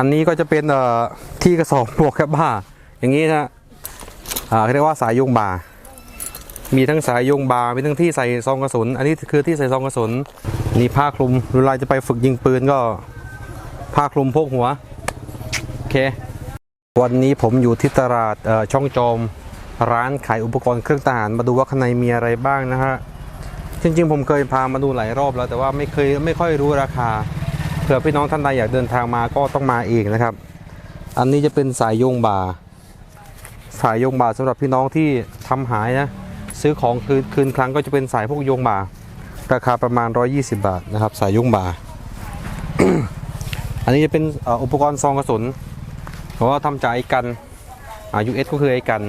อันนี้ก็จะเป็นเอ่อที่กระสอบปลวกแคบบ้า อย่างนี้นะอ่าเขาเรียกว่าสายยงบา มีทั้งสายยงบา มีทั้งที่ใส่ซองกระสุน อันนี้คือที่ใส่ซองกระสุนนี่ผ้าคลุมเวลาจะไปฝึกยิงปืนก็ผ้าคลุมพกหัวโอเค วันนี้ผมอยู่ที่ตลาดช่องจอมร้านขายอุปกรณ์เครื่องทหารมาดูว่าข้างในมีอะไรบ้างนะฮะจริงๆ ผมเคยพามาดูหลายรอบแล้วแต่ว่าไม่เคยไม่ค่อยรู้ราคา ผื่อพี่น้องท่านใดอยากเดินทางมาก็ต้องมาเองนะครับ อันนี้จะเป็นสายโยงบาสายโยงบาสำหรับพี่น้องที่ทำหายนะซื้อของคืนคืนครั้งก็จะเป็นสายพวกโยงบาราคาประมาณ 120 บาทนะครับ สายโยงบาอันนี้จะเป็นอ,อุปกรณ์ซองกระสุนเพราะว่าทำจากไอ้กันอ่า US ก็คือไอ้กัน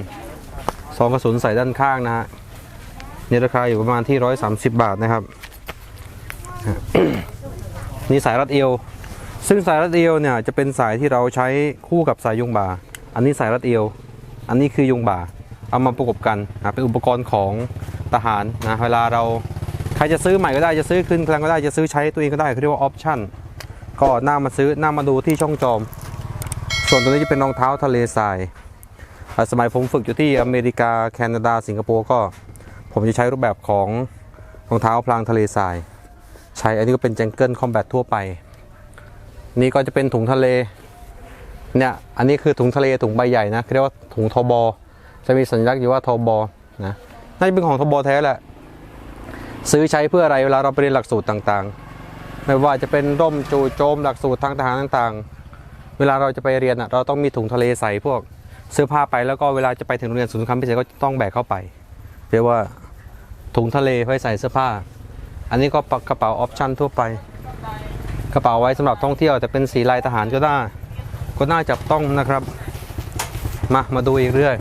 ซองกระสุนใส่ด้านข้างนะฮะนี่ราคาอยู่ประมาณที่ 130 บาทนะครับ นี่สายรัดเอว ซึ่งสายรัดเอวเนี่ยจะเป็นสายที่เราใช้คู่กับสายยุงบาอันนี้สายรัดเอว อันนี้คือยุงบาเอามาประกบกันนะเป็นอุปกรณ์ของทหารนะเวลาเราใครจะซื้อใหม่ก็ได้จะซื้อคืนครั้งก็ได้จะซื้อใช้ตัวเองก็ได้เขาเรียกว่าออปชั่นก็หน้ามาซื้อหน้ามาดูที่ช่องจอม ส่วนตัวนี้จะเป็นรองเท้าทะเลทรายสมัยผมฝึกอยู่ที่อเมริกาแคนาดาสิงคโปร์ก็ ผมจะใช้รูปแบบของรองเท้าพลางทะเลทราย ใช้อันนี้ก็เป็น Jungle Combat ทั่วไป นี่ก็จะเป็นถุงทะเลเนี่ยอันนี้คือถุงทะเลถุงใบใหญ่นะเรียกว่าถุงทบจะมีสัญลักษณ์อยู่ว่าทบนะน่าจะเป็นของทบแท้แหละ ซื้อใช้เพื่ออะไรเวลาเราไปเรียนหลักสูตรต่างๆ ไม่ว่าจะเป็นร่มจู่โจมหลักสูตรทางทหารต่างๆ เวลาเราจะไปเรียนอะเราต้องมีถุงทะเลใส่พวกเสื้อผ้าไปแล้วก็เวลาจะไปถึงโรงเรียนศูนย์คำพิเศษก็ต้องแบกเข้าไป เรียกว่าถุงทะเลไว้ใส่เสื้อผ้า อันนี้ก็กระเป๋าออปชั่นทั่วไป กระเป๋าไว้สำหรับท่องเที่ยวแต่เป็นสีลายทหารก็ได้ ก็น่าจับต้องนะครับ มามาดูอีกเรื่อย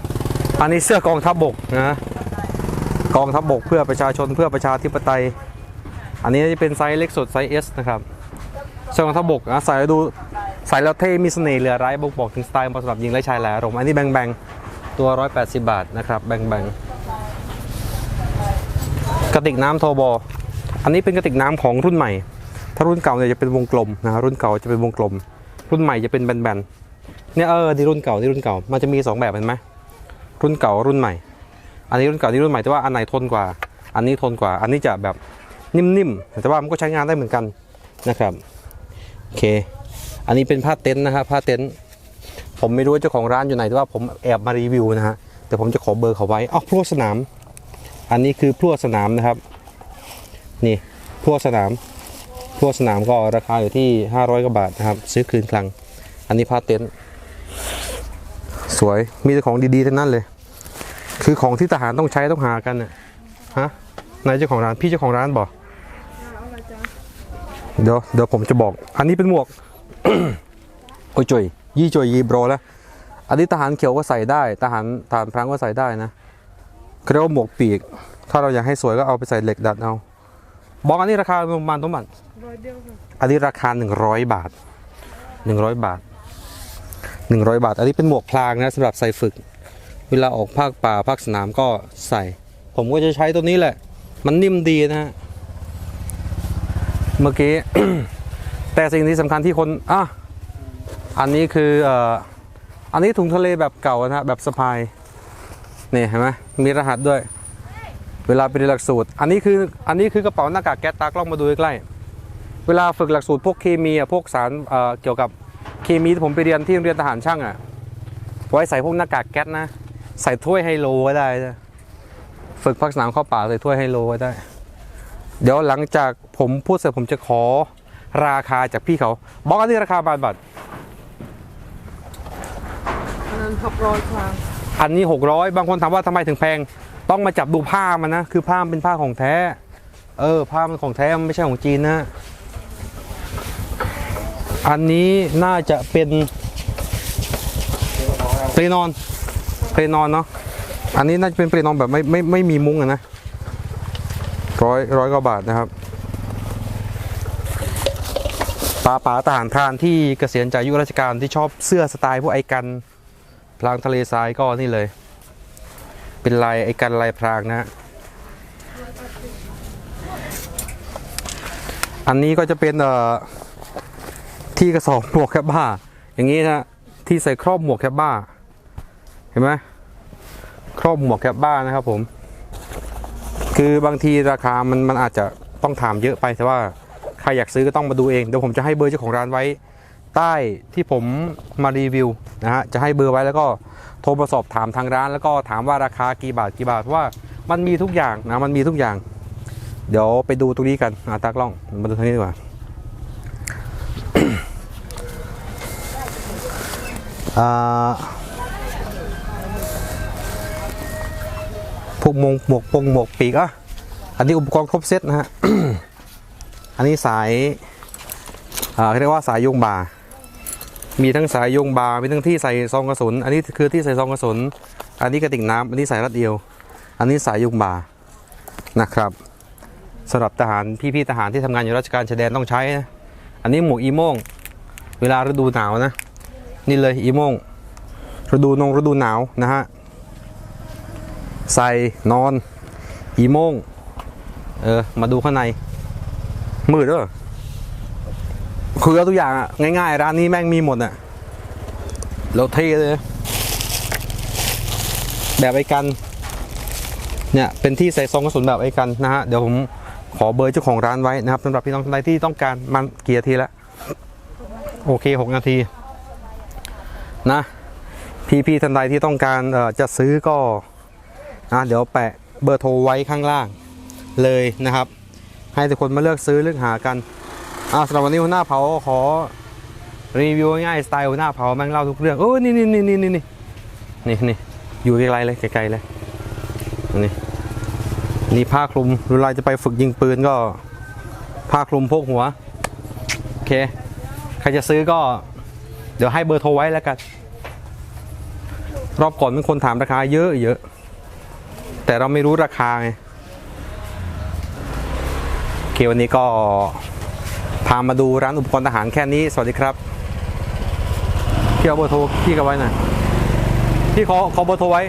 อันนี้เสื้อกองทัพบกนะกองทัพบกเพื่อประชาชนเพื่อประชาธิปไตย อันนี้จะเป็นไซส์เล็กสุดไซส์ S นะครับเสื้อกองทัพบกนะใส่แล้วดูใส่แล้วเท่มีเสน่ห์เหลือร้ายบ่งบอกถึงสไตล์มาสำหรับหญิงและชายแหละอารมณ์อันนี้แบงแบงตัว 180 บาทนะครับ แบงแบงกระติกน้ำโทบอ อันนี้เป็นกระติกน้ำของรุ่นใหม่ ถ้ารุ่นเก่าเนี่ยจะเป็นวงกลมนะรุ่นเก่าจะเป็นวงกลม รุ่นใหม่จะเป็นแบนๆเนี่ยเออนี่รุ่นเก่านี่รุ่นเก่ามันจะมีสองแบบเห็นไหมรุ่นเก่ารุ่นใหม่ อันนี้รุ่นเก่านี่รุ่นใหม่แต่ว่าอันไหนทนกว่า อันนี้ทนกว่า อันนี้จะแบบนิ่มๆแต่ว่ามันก็ใช้งานได้เหมือนกันนะครับโอเค อันนี้เป็นผ้าเต็นท์นะฮะผ้าเต็นท์ผมไม่รู้เจ้าของร้านอยู่ไหนแต่ว่าผมแอบมารีวิวนะฮะแต่ผมจะขอเบอร์เขาไว้อ้าวพลั่วสนาม อันนี้คือพลวสนามนะครับ นี่พลั่วสนามพวสนามก็ราคาอยู่ที่ 500กว่าบาทนะครับ ซื้อคืนคลัง อันนี้ผ้าเต็นท์สวยมีแต่ของดีๆทั้งนั้นเลย คือของที่ทหารต้องใช้ต้องหากันน่ะฮะนายเจ้าของร้านพี่เจ้าของร้านบอกเดี๋ยวเดี๋ยวผมจะบอก อันนี้เป็นหมวกโอ้ยจุยยี่จุยยีโบรแล้วอันนี้ทหารเขียวก็ใส่ได้ทหารทหารพรางก็ใส่ได้นะเขาเรียกว่าหมวกปีก ถ้าเราอยากให้สวยก็เอาไปใส่เหล็กดัดเอา บอกอันนี้ราคาประมาณตัวมันร้อยเดียวค่ะอันนี้ราคา 100 บาท 100 บาท 100 บาท อันนี้เป็นหมวกพรางนะสำหรับใส่ฝึก เวลาออกภาคป่าภาคสนามก็ใส่ ผมก็จะใช้ตัวนี้แหละ มันนิ่มดีนะฮะ เมื่อกี้ แต่สิ่งที่สำคัญที่คนอะอันนี้คืออ่ออันนี้ถุงทะเลแบบเก่านะฮะแบบสะพาย นี่เห็นไหมมีรหัสด้วย เวลาไปเรียนหลักสูตร อันนี้คืออันนี้คือกระเป๋าหน้ากากแก๊สตากล้องมาดูใกล้ๆเวลาฝึกหลักสูตรพวกเคมีอะพวกสารเอ่อเกี่ยวกับเคมีที่ผมไปเรียนที่โรงเรียนทหารช่างอะไว้ใส่พวกหน้ากากแก๊สนะ ใส่ถ้วยไฮโลไว้ได้นะฝึกพักสนามเข้าป่าใส่ถ้วยไฮโลไว้ได้ เดี๋ยวหลังจากผมพูดเสร็จผมจะขอราคาจากพี่เขาบอกอันนี้ราคาบาทบาทอันนั้นหกร้อยครั้งอันนี้600บางคนถามว่าทำไมถึงแพง ต้องมาจับดูผ้ามันนะคือผ้ามันเป็นผ้าของแท้ เออ ผ้ามันของแท้มันไม่ใช่ของจีนนะ อันนี้น่าจะเป็นเปรนอนเปรนอนเนาะอันนี้น่าจะเป็นเปรนอนแบบไม่ไม่ไม่มีมุ้งนะร้อยร้อยกว่าบาทนะครับป๋าป๋าทหารพรานที่เกษียณจากยุราชการที่ชอบเสื้อสไตล์พวกไอกันพรางทะเลทรายก็นี่เลย เป็นลายไอ้กันลายพรางนะ อันนี้ก็จะเป็นเอ่อที่กระสอบปลวกแคบบ้า อย่างนี้นะที่ใส่ครอบหมวกแคปบ้า เห็นไหมครอบหมวกแคปบ้านะครับผม คือบางทีราคามันมันอาจจะต้องถามเยอะไปแต่ว่าใครอยากซื้อก็ต้องมาดูเองเดี๋ยวผมจะให้เบอร์เจ้าของร้านไว้ ใต้ที่ผมมารีวิวนะฮะจะให้เบอร์ไว้แล้วก็ โทรมาสอบถามทางร้าน แล้วก็ถามว่าราคากี่บาทกี่บาทเพราะว่ามันมีทุกอย่างนะมันมีทุกอย่าง เดี๋ยวไปดูตรงนี้กันอะตากล้องมาดูทางนี้ดีกว่าอ่าพวกมงหมวกปงหมวกปีกอะอันนี้อุปกรณ์ครบเซตนะฮะอันนี้สายอ่าเรียกว่าสายโยงบา มีทั้งสายโยงบามีทั้งที่ใส่ซองกระสุน อันนี้คือที่ใส่ซองกระสุน อันนี้กระติกน้ำอันนี้สายรัดเอว อันนี้สายโยงบานะครับสำหรับทหารพี่ๆทหารที่ทำงานอยู่ราชการชายแดนต้องใช้นะอันนี้หมวกอีโม่ง เวลาฤดูหนาวนะ นี่เลยอีโม่งฤดูนงฤดูหนาวนะฮะใส่นอน อีโม่งเออมาดูข้างในมืดเด้อ คือเอาตัวอย่างอะง่ายๆ ร้านนี้แม่งมีหมดอะเราเท่เลย แบบไอ้กัน เนี่ยเป็นที่ใส่ซองกระสุนแบบไอ้กันนะฮะ เดี๋ยวผมขอเบอร์เจ้าของร้านไว้นะครับสำหรับพี่น้องท่านใดที่ต้องการมันกี่นาทีล้วโอเค6นาที นะพี่ๆท่านใดที่ต้องการเอ่อจะซื้อก็นะเดี๋ยวแปะเบอร์โทรไว้ข้างล่างเลยนะครับ ให้ทุกคนมาเลือกซื้อเลือกหากัน อ่าสำหรับวันนี้หัวหน้าเผาขอรีวิวง่ายสไตล์หัวหน้าเผาแม่งเล่าทุกเรื่องโอ้นี่นี่นี่นี่นี่นี่นี่นี่อยู่ไกลๆเลยไกลๆเลยนี่นี่ผ้าคลุมเวลาจะไปฝึกยิงปืนก็ผ้าคลุมพวกหัวโอเคใครจะซื้อก็ เดี๋ยวให้เบอร์โทรไว้แล้วกันรอบก่อนมีคนถามราคาเยอะเยอะ แต่เราไม่รู้ราคาไงโอเควันนี้ก็ พามาดูร้านอุปกรณ์ทหารแค่นี้ สวัสดีครับพี่เอาเบอร์โทรพี่กันไว้หน่อยพี่ขอขอเบอร์โทรไว้